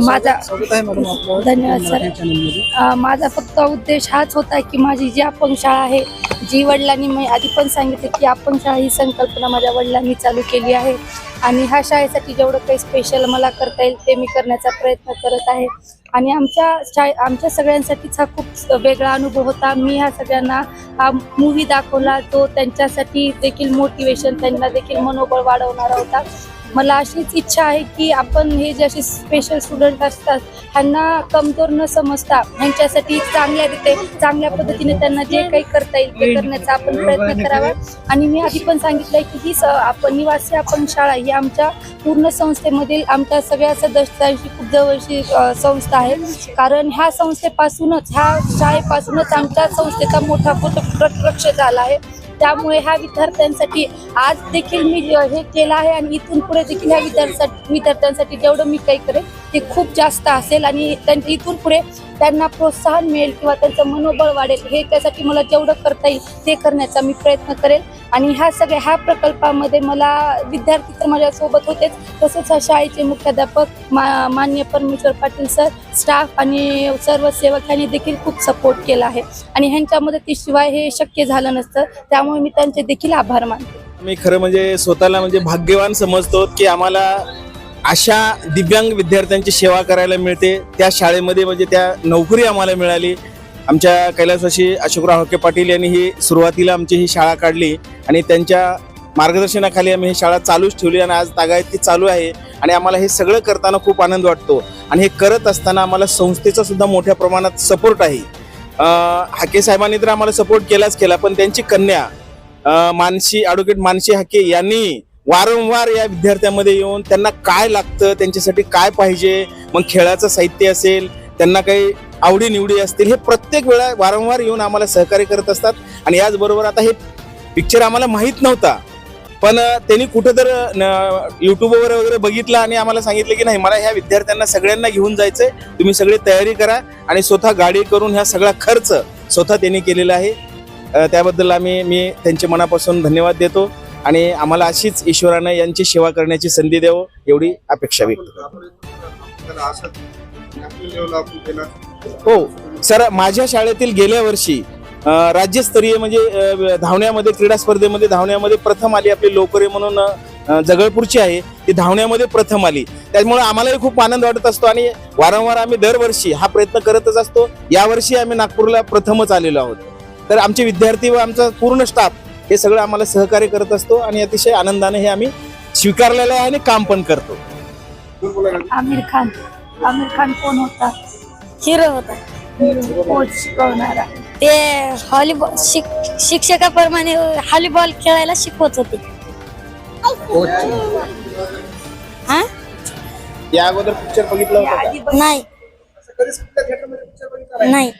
माझा धन्यवाद सर. माझा फक्त उद्देश हाच होता की माझी जी अपंग शाळा आहे जी वडिलांनी मी आधी पण सांगितले की अपंग शाळा ही संकल्पना माझ्या वडिलांनी चालू केली आहे. आणि ह्या शाळेसाठी जेवढं काही स्पेशल मला करता येईल ते मी करण्याचा प्रयत्न करत आहे. आणि आमच्या शाळे आमच्या सगळ्यांसाठीच हा खूप वेगळा अनुभव होता. मी ह्या सगळ्यांना हा मूवी दाखवला तो त्यांच्यासाठी देखील मोटिवेशन त्यांना देखील मनोबळ वाढवणारा होता. मला अशीच इच्छा आहे की आपण हे जे असे स्पेशल स्टुडंट असतात ह्यांना कमजोर न समजता ह्यांच्यासाठी चांगल्या रीते चांगल्या पद्धतीने त्यांना जे काही करता येईल ते करण्याचा आपण प्रयत्न करावा आणि मी आधी पण सांगितलंय की ही स- आपण निवासी आपण शाळा ही आमच्या पूर्ण संस्थेमधील आमच्या सगळ्या सदस्यांशी खूप जवळची संस्था आहे कारण ह्या संस्थेपासूनच ह्या शाळेपासूनच आमच्या संस्थेचा मोठा प्रक्ष झाला आहे त्यामुळे ह्या विद्यार्थ्यांसाठी आज देखील मी हे केलं आहे आणि इथून पुढे देखील ह्या विद्यार्थ्यांसाठी विद्यार्थ्यांसाठी जेवढं मी काही करेन ते खूप जास्त असेल आणि त्यांच्या इथून पुढे त्यांना प्रोत्साहन मिळेल किंवा त्यांचं मनोबळ वाढेल हे त्यासाठी मला जेवढं करता येईल ते करण्याचा मी प्रयत्न करेल. आणि ह्या सगळ्या ह्या प्रकल्पामध्ये मला विद्यार्थी तर माझ्यासोबत होतेच तसंच ह्या शाळेचे मुख्याध्यापक मा मान्य परमेश्वर पाटील सर स्टाफ आणि सर्व सेवक यांनी देखील खूप सपोर्ट केला आहे. आणि ह्यांच्या मदतीशिवाय हे शक्य झालं नसतं त्यामुळे मी त्यांचे देखील आभार मानते. मी खरं म्हणजे स्वतःला म्हणजे भाग्यवान समजतो की आम्हाला अशा दिव्यांग विद्यार्थ्यांची सेवा करायला मिळते. त्या शाळेमध्ये म्हणजे त्या नोकरी आम्हाला मिळाली. आमच्या कैलासवाशी अशोकराव हके पाटील यांनी ही सुरुवातीला आमची ही शाळा काढली आणि त्यांच्या मार्गदर्शनाखाली आम्ही ही शाळा चालूच ठेवली आणि आज तागायत ती चालू आहे आणि आम्हाला हे सगळं करताना खूप आनंद वाटतो आणि हे करत असताना आम्हाला संस्थेचा सुद्धा मोठ्या प्रमाणात सपोर्ट आहे. हाके साहेबांनी तर आम्हाला सपोर्ट केलाच केला पण त्यांची कन्या मानसी ॲडव्होकेट मानसी हाके यांनी वारंवार या विद्यार्थ्यांमध्ये येऊन त्यांना काय लागतं त्यांच्यासाठी काय पाहिजे मग खेळाचं साहित्य असेल त्यांना काही आवडीनिवडी असतील हे प्रत्येक वेळा वारंवार येऊन आम्हाला सहकार्य करत असतात. आणि याचबरोबर आता हे पिक्चर आम्हाला माहीत नव्हता. पण त्यांनी कुठं तर युट्यूबवर वगैरे बघितलं आणि आम्हाला सांगितलं की नाही मला ह्या विद्यार्थ्यांना सगळ्यांना घेऊन जायचंय तुम्ही सगळी तयारी करा आणि स्वतः गाडी करून ह्या सगळा खर्च स्वतः त्यांनी केलेला आहे. त्याबद्दल आम्ही मी त्यांचे मनापासून धन्यवाद देतो. आणि आम्हाला अशीच ईश्वरानं यांची सेवा करण्याची संधी द्यावं एवढी अपेक्षा व्यक्त हो सर माझ्या शाळेतील गेल्या वर्षी राज्यस्तरीय म्हणजे धावण्यामध्ये क्रीडा स्पर्धेमध्ये धावण्यामध्ये प्रथम आली आपली लोकरे म्हणून जगळपूरची आहे ती धावण्यामध्ये प्रथम आली. त्यामुळे आम्हालाही खूप आनंद वाटत असतो आणि वारंवार आम्ही दरवर्षी हा प्रयत्न करतच असतो. यावर्षी आम्ही नागपूरला प्रथमच आलेलो आहोत. तर आमचे विद्यार्थी व आमचा पूर्ण स्टाफ हे सगळं आम्हाला सहकार्य करत असतो आणि अतिशय आनंदाने हे आम्ही स्वीकारलेलं आहे आणि काम पण करतो. आमिर खान. आमिर खान कोण होता? हिरो होता. कोच शिकवणारा ते हॉलीबॉल शिक शिक्षकाप्रमाणे हॉलीबॉल खेळायला शिकवत होते. हा? या अगोदर पिक्चर बघितलं होतं का? नाही. नाही.